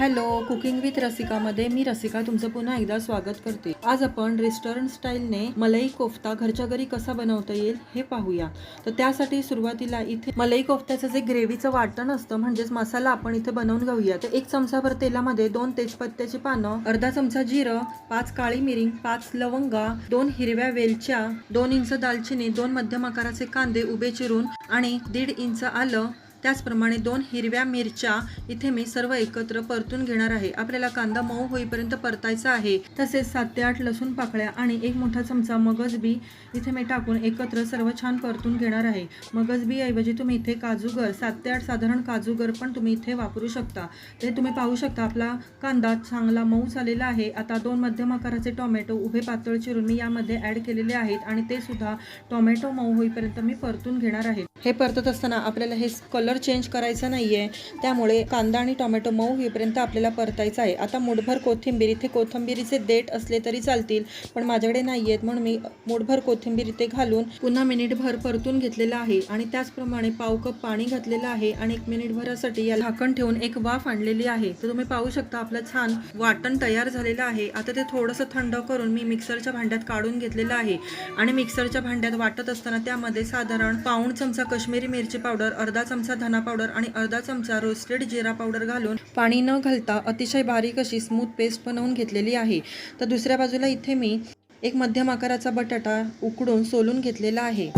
Hello cooking with रसिकामध्ये मी रसिका तुमचं पुन्हा एकदा स्वागत करते. आज आपण रेस्टॉरंट स्टाईलने मलाई कोफ्ता घरच्या घरी कसा बनवता येईल हे पाहूया. तर त्यासाठी सुरुवातीला इथे मलाई कोफ्त्याचं जे ग्रेव्हीचं वाटण असतं म्हणजेच मसाला आपण इथे बनवून घेऊया. तर एक चमचाभर तेलामध्ये दोन तेजपत्त्याची पानं अर्धा चमचा जिरं पाच काळी मिरिंग पाच लवंगा दोन हिरव्या वेलच्या दोन इंच दालचिनी दोन मध्यम आकाराचे कांदे उभे चिरून आणि दीड इंच आलं त्याचप्रमाणे दोन हिरव्या मिरच्या इथे मी सर्व एकत्र परतून घेणार आहे. आपल्याला कांदा मऊ होईपर्यंत परतायचा आहे. तसेच सात ते आठ लसूण पाकळ्या आणि एक मोठा चमचा मगज बी इथे मी टाकून एकत्र सर्व छान परतून घेणार आहे. मगज बी ऐवजी तुम्ही इथे काजूगर सात ते आठ साधारण काजूगर पण तुम्ही इथे वापरू शकता. ते तुम्ही पाहू शकता आपला कांदा चांगला मऊ झालेला आहे. आता दोन मध्यम आकाराचे टोमॅटो उभे पातळ चिरून मी यामध्ये ॲड केलेले आहेत आणि ते सुद्धा टोमॅटो मऊ होईपर्यंत मी परतून घेणार आहे. हे परतत असताना आपल्याला हे कलर चेंज करायचा आहे त्यामुळे कांदा आणि टोमॅटो मऊ होईपर्यंत आपल्याला परतायचं आहे. आता मुठभर कोथिंबीर इथे कोथिंबीरीचे देठ असले तरी चालतील पण माझ्याकडे नाही आहेत म्हणून मी मुठभर कोथिंबीर इथे घालून पुन्हा मिनिटभर परतून घेतलेलं आहे आणि त्याचप्रमाणे पाव कप पाणी घातलेलं आहे आणि एक मिनिटभरासाठी या झाकण ठेवून एक वाफ आणलेली आहे. तर तुम्ही पाहू शकता आपलं छान वाटण तयार झालेलं आहे. आता ते थोडंसं थंड करून मी मिक्सरच्या भांड्यात काढून घेतलेलं आहे आणि मिक्सरच्या भांड्यात वाटत असताना त्यामध्ये साधारण पाऊण चमचा कश्मीरी मिरची पावडर अर्धा चमचा धना पावडर आणि अर्धा चमचा रोस्टेड जिरा पावडर घालून पाणी न घालता अतिशय बारीक अशी स्मूथ पेस्ट बनवून घेतलेली आहे. तर दुसऱ्या बाजूला इथे मी एक मध्यम आकाराचा बटाटा उकडून सोलून घेतलेला आहे.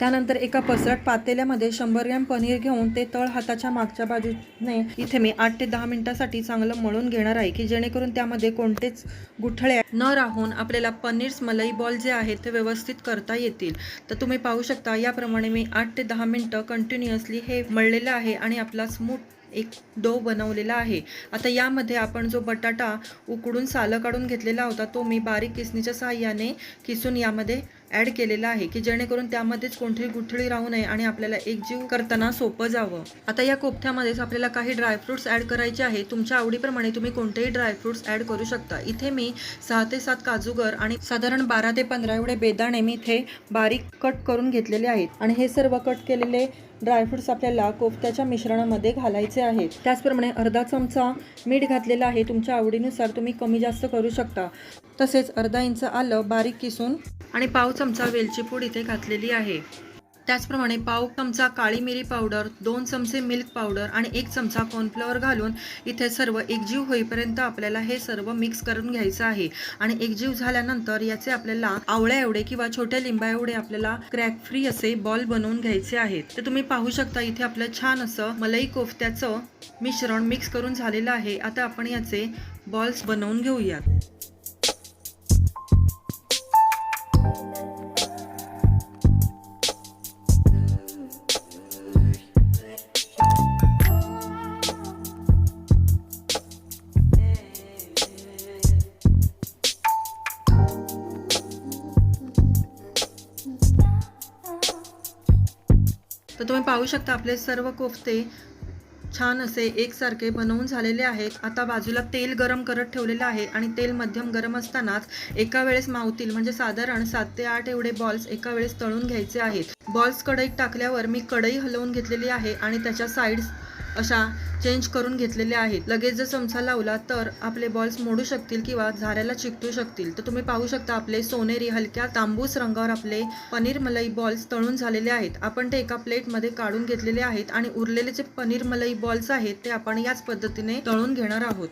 त्यानंतर एका पसरट पातेल्यामध्ये शंभर ग्रॅम पनीर घेऊन ते तळ हाताच्या मागच्या बाजूने इथे मी आठ ते दहा मिनिटासाठी चांगलं मळून घेणार आहे की जेणेकरून त्यामध्ये कोणतेच गुठळे न राहून आपल्याला पनीर मलाई बॉल जे आहेत ते व्यवस्थित करता येतील. तर तुम्ही पाहू शकता याप्रमाणे मी आठ ते दहा मिनटं कंटिन्युअसली हे मळलेलं आहे आणि आपला स्मूथ एक डो बनवलेला आहे. आता यामध्ये आपण जो बटाटा उकडून सालं काढून घेतलेला होता तो मी बारीक किसणीच्या साहाय्याने किसून यामध्ये ॲड केलेला आहे की जेणेकरून त्यामध्येच कोणतीही गुठळी राहू नये आणि आपल्याला एकजीव करताना सोपं जावं. आता या कोफ्त्यामध्येच आपल्याला काही ड्रायफ्रुट्स ॲड करायचे आहे. तुमच्या आवडीप्रमाणे तुम्ही कोणतेही ड्रायफ्रुट्स ॲड करू शकता. इथे मी सहा ते सात काजूगर आणि साधारण बारा ते पंधरा एवढे बेदाणे मी इथे बारीक कट करून घेतलेले आहेत. आणि हे सर्व कट केलेले ड्रायफ्रुट्स आपल्याला कोफ्त्याच्या मिश्रणामध्ये घालायचे आहेत. त्याचप्रमाणे अर्धा चमचा मीठ घातलेलं आहे. तुमच्या आवडीनुसार तुम्ही कमी जास्त करू शकता. तसेच अर्धा इंच आलं बारीक किसून आणि पाव चमचा वेलची पूड इथे घातलेली आहे. त्याचप्रमाणे पाव चमचा काळी मिरी पावडर दोन चमचे मिल्क पावडर आणि एक चमचा कॉर्नफ्लॉवर घालून इथे सर्व एकजीव होईपर्यंत आपल्याला हे सर्व मिक्स करून घ्यायचं आहे. आणि एकजीव झाल्यानंतर याचे आपल्याला आवळ्या एवढे किंवा छोट्या लिंबा एवढे आपल्याला क्रॅक फ्री असे बॉल बनवून घ्यायचे आहेत. तर तुम्ही पाहू शकता इथे आपलं छान असं मलाई कोफ्त्याचं मिश्रण मिक्स करून झालेलं आहे. आता आपण याचे बॉल्स बनवून घेऊयात. तर तुम्ही पाहू शकता आपले सर्व कोफ्ते छान असे एकसारखे बनवून झालेले आहेत. आता बाजूला तेल गरम करत ठेवलेलं आहे आणि तेल मध्यम गरम असतानाच एका वेळेस मावतील म्हणजे साधारण सात ते आठ एवढे बॉल्स एका वेळेस तळून घ्यायचे आहेत. बॉल्स कढईत टाकल्यावर मी कढई हलवून घेतलेली आहे आणि त्याच्या साईड्स अशा चेंज करून घेतलेल्या आहेत. लगेच जर चमचा लावला तर आपले बॉल्स मोडू शकतील किंवा झाऱ्याला चिकटू शकतील. तर तुम्ही पाहू शकता आपले सोनेरी हलक्या तांबूस रंगावर आपले पनीर मलाई बॉल्स तळून झालेले आहेत. आपण ते एका प्लेटमध्ये काढून घेतलेले आहेत आणि उरलेले जे पनीर मलाई बॉल्स आहेत ते आपण याच पद्धतीने तळून घेणार आहोत.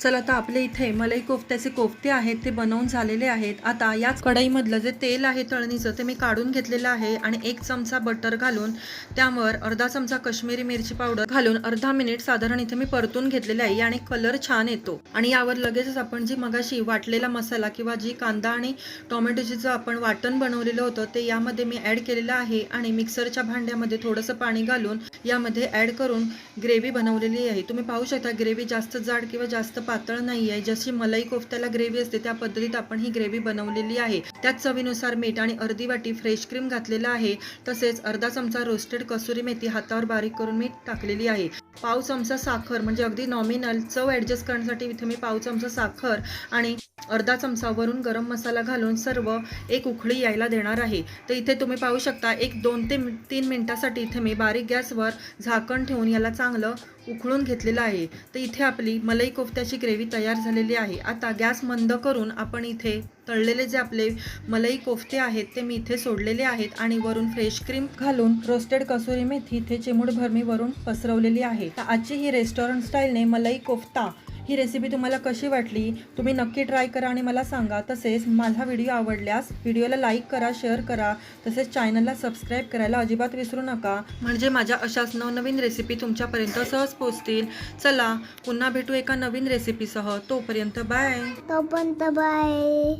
चला आता आपल्या इथे मलाई कोफ्त्याचे कोफ्ते आहेत ते बनवून झालेले आहेत. आता याच कढईमधलं जे तेल आहे तळणीचं ते मी काढून घेतलेलं आहे आणि एक चमचा बटर घालून त्यावर अर्धा चमचा काश्मीरी मिरची पावडर घालून अर्धा मिनिट साधारण इथे मी परतून घेतलेलं आहे आणि कलर छान येतो. आणि यावर लगेचच आपण जी मगाशी वाटलेला मसाला किंवा जी कांदा आणि टोमॅटोची जो आपण वाटण बनवलेलं होतं ते यामध्ये मी ॲड केलेलं आहे आणि मिक्सरच्या भांड्यामध्ये थोडंसं पाणी घालून यामध्ये ॲड करून ग्रेव्ही बनवलेली आहे. तुम्ही पाहू शकता ग्रेव्ही जास्त जाड किंवा जास्त पातळ नाही आहे जशी मलाई कोफ्त्याला ग्रेव्ही असते त्या पद्धतीत आपण ही ग्रेव्ही बनवलेली आहे. त्यात चवीनुसार मीठ आणि अर्धी वाटी फ्रेश क्रीम घातलेला आहे. तसेच अर्धा चमचा रोस्टेड कसुरी मेथी हातावर बारीक करून मी टाकलेली आहे. पाव चमचा साखर म्हणजे अगदी नॉमिनल चव ॲडजस्ट करण्यासाठी इथे मी पाव चमचा साखर आणि अर्धा चमचा वरून गरम मसाला घालून सर्व एक उखळी यायला देणार आहे. तर इथे तुम्ही पाहू शकता एक दोन ते तीन मिनिटासाठी इथे मी बारीक गॅसवर झाकण ठेवून याला चांगलं उखळून घेतलेलं आहे. तर इथे आपली मलाई कोफ्त्याची ग्रेव्ही तयार झालेली आहे. आता गॅस मंद करून आपण इथे तळलेले जे आपले मलई कोफ्ते आहेत ते मी इथे सोडलेले आहेत आणि वरून फ्रेश क्रीम घालून रोस्टेड कसुरी मेथी इथे चिमूटभर मी वरून पसरवलेली आहे. आजची ही रेस्टॉरंट स्टाईलने मलई कोफ्ता ही रेसिपी तुम्हाला कशी वाटली तुम्ही नक्की ट्राय करा आणि मला सांगा. तसेच माझा व्हिडिओ आवडल्यास व्हिडिओला लाईक करा शेअर करा. तसेच चॅनलला सबस्क्राईब करायला अजिबात विसरू नका. म्हणजे माझ्या अशाच नवनवीन रेसिपी तुमच्यापर्यंत सहज पोहोचतील. चला पुन्हा भेटू एका नवीन रेसिपीसह तोपर्यंत बाय तोपर्यंत बाय